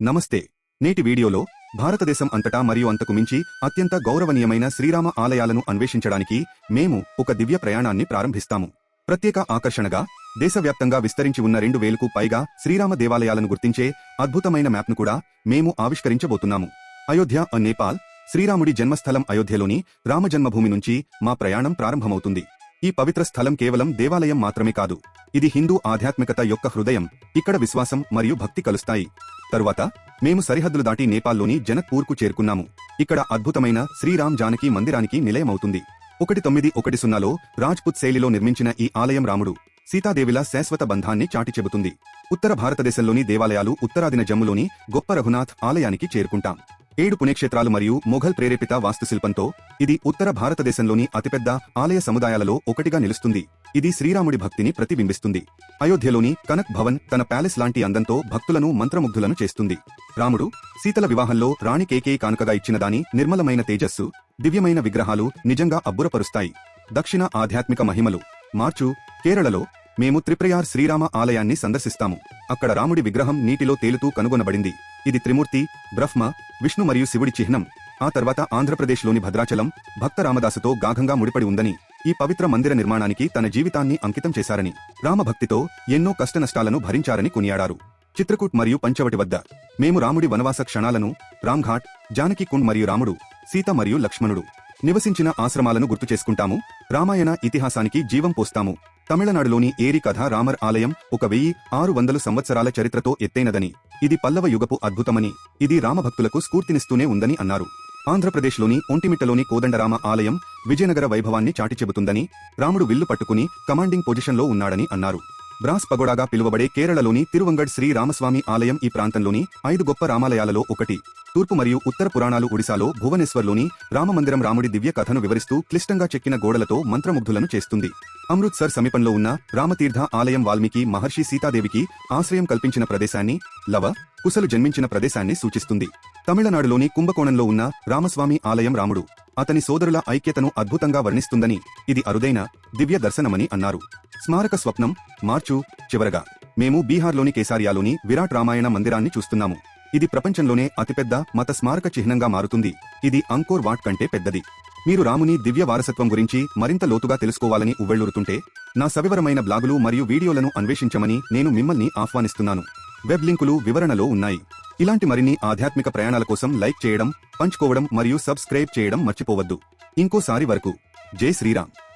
నమస్తే. నేటి వీడియోలో భారతదేశం అంతటా మరియు అంతకు మించి అత్యంత గౌరవనీయమైన శ్రీరామ ఆలయాలను అన్వేషించడానికి మేము ఒక దివ్య ప్రయాణాన్ని ప్రారంభిస్తాము. ప్రత్యేక ఆకర్షణగా దేశవ్యాప్తంగా విస్తరించి ఉన్న రెండు వేలకు పైగా శ్రీరామ దేవాలయాలను గుర్తించే అద్భుతమైన మ్యాప్ను కూడా మేము ఆవిష్కరించబోతున్నాము. అయోధ్య నేపాల్ శ్రీరాముడి జన్మస్థలం అయోధ్యలోని రామజన్మభూమి నుంచి మా ప్రయాణం ప్రారంభమవుతుంది. ఈ పవిత్ర స్థలం కేవలం దేవాలయం మాత్రమే కాదు. ఇది హిందూ ఆధ్యాత్మికత యొక్క హృదయం. ఇక్కడ విశ్వాసం మరియు భక్తి కలుస్తాయి. తరువాత మేము సరిహద్దులు దాటి నేపాల్లోని జనక్పూర్కు చేరుకున్నాము. ఇక్కడ అద్భుతమైన శ్రీరామ్ జానకి మందిరానికి నిలయమవుతుంది. ఒకటి తొమ్మిది ఒకటి సున్నాలో రాజ్పుత్ శైలిలో నిర్మించిన ఈ ఆలయం రాముడు సీతాదేవిల శాశ్వత బంధాన్ని చాటి చెబుతుంది. ఉత్తర భారతదేశంలోని దేవాలయాలు ఉత్తరాదిన జమ్ములోని గొప్ప రఘునాథ్ ఆలయానికి చేరుకుంటాం. ఏడు పుణ్యక్షేత్రాలు మరియు మొఘల్ ప్రేరేపిత వాస్తుశిల్పంతో ఇది ఉత్తర భారతదేశంలోని అతిపెద్ద ఆలయ సముదాయాలలో ఒకటిగా నిలుస్తుంది. ఇది శ్రీరాముడి భక్తిని ప్రతిబింబిస్తుంది. అయోధ్యలోని కనక్ భవన్ తన ప్యాలెస్ లాంటి అందంతో భక్తులను మంత్రముగ్ధులను చేస్తుంది. రాముడు సీతల వివాహంలో రాణి కేకే కానుకగా ఇచ్చినదాని నిర్మలమైన తేజస్సు దివ్యమైన విగ్రహాలు నిజంగా అబ్బురపరుస్తాయి. దక్షిణ ఆధ్యాత్మిక మహిమలు. మార్చు కేరళలో మేము త్రిప్రయార్ శ్రీరామ ఆలయాన్ని సందర్శిస్తాము. అక్కడ రాముడి విగ్రహం నీటిలో తేలుతూ కనుగొనబడింది. ఇది త్రిమూర్తి బ్రహ్మ విష్ణు మరియు శివుడి చిహ్నం. ఆ తర్వాత ఆంధ్రప్రదేశ్లోని భద్రాచలం భక్త రామదాసుతో గాఘంగా ముడిపడి ఉందని ఈ పవిత్ర మందిర నిర్మాణానికి తన జీవితాన్ని అంకితం చేశారని రామభక్తితో ఎన్నో కష్టనష్టాలను భరించారని కొనియాడారు. చిత్రకూట్ మరియు పంచవటి వద్ద మేము రాముడి వనవాస క్షణాలను రామ్ఘాట్ జానకి కుండ్ మరియు రాముడు సీత మరియు లక్ష్మణుడు. నివసించిన ఆశ్రమాలను గుర్తు చేసుకుంటాము. రామాయణ ఇతిహాసానికి జీవం పోస్తాము. తమిళనాడులోని ఏరి కథ రామర్ ఆలయం ఒక వెయ్యి ఆరు వందల సంవత్సరాల చరిత్రతో ఎత్తైనదని. ఇది పల్లవ యుగపు అద్భుతమని. ఇది రామభక్తులకు స్ఫూర్తినిస్తూనే ఉందని అన్నారు. ఆంధ్రప్రదేశ్లోని ఒంటిమిట్టలోని కోదండరామ ఆలయం విజయనగర వైభవాన్ని చాటి చెబుతుందని రాముడు విల్లు పట్టుకుని కమాండింగ్ పొజిషన్లో ఉన్నాడని అన్నారు. బ్రాస్ పగోడాగా పిలువబడే కేరళలోని తిరువంగడ్ శ్రీ రామస్వామి ఆలయం ఈ ప్రాంతంలోని ఐదు గొప్ప రామాలయాలలో ఒకటి. తూర్పు మరియు ఉత్తర పురాణాలు ఒడిశాలో భువనేశ్వర్లోని రామమందిరం రాముడి దివ్య కథను వివరిస్తూ క్లిష్టంగా చెక్కిన గోడలతో మంత్రముగ్ధులను చేస్తుంది. అమృత్సర్ సమీపంలో ఉన్న రామతీర్థ ఆలయం వాల్మీకి మహర్షి సీతాదేవికి ఆశ్రయం కల్పించిన ప్రదేశాన్ని లవ కుశలు జన్మించిన ప్రదేశాన్ని సూచిస్తుంది. తమిళనాడులోని కుంభకోణంలో ఉన్న రామస్వామి ఆలయం రాముడు అతని సోదరుల ఐక్యతను అద్భుతంగా వర్ణిస్తుందని ఇది అరుదైన దివ్య దర్శనమని అన్నారు. స్మారక స్వప్నం మార్చు చివరగా మేము బీహార్లోని కేసారియాలోని విరాట్ రామాయణ మందిరాన్ని చూస్తున్నాము. ఇది ప్రపంచంలోనే అతిపెద్ద మత స్మారక చిహ్నంగా మారుతుంది. ఇది అంకోర్ వాట్ కంటే పెద్దది. మీరు రాముని దివ్య వారసత్వం గురించి మరింత లోతుగా తెలుసుకోవాలని ఉవ్వెళ్ళురుతుంటే నా సవివరమైన బ్లాగులు మరియు వీడియోలను అన్వేషించమని నేను మిమ్మల్ని ఆహ్వానిస్తున్నాను. వెబ్ లింకులు వివరణలో ఉన్నాయి. ఇలాంటి మరిన్ని ఆధ్యాత్మిక ప్రయాణాల కోసం లైక్ చేయడం పంచుకోవడం మరియు సబ్స్క్రైబ్ చేయడం మర్చిపోవద్దు. ఇంకోసారి వరకు. జై శ్రీరామ్.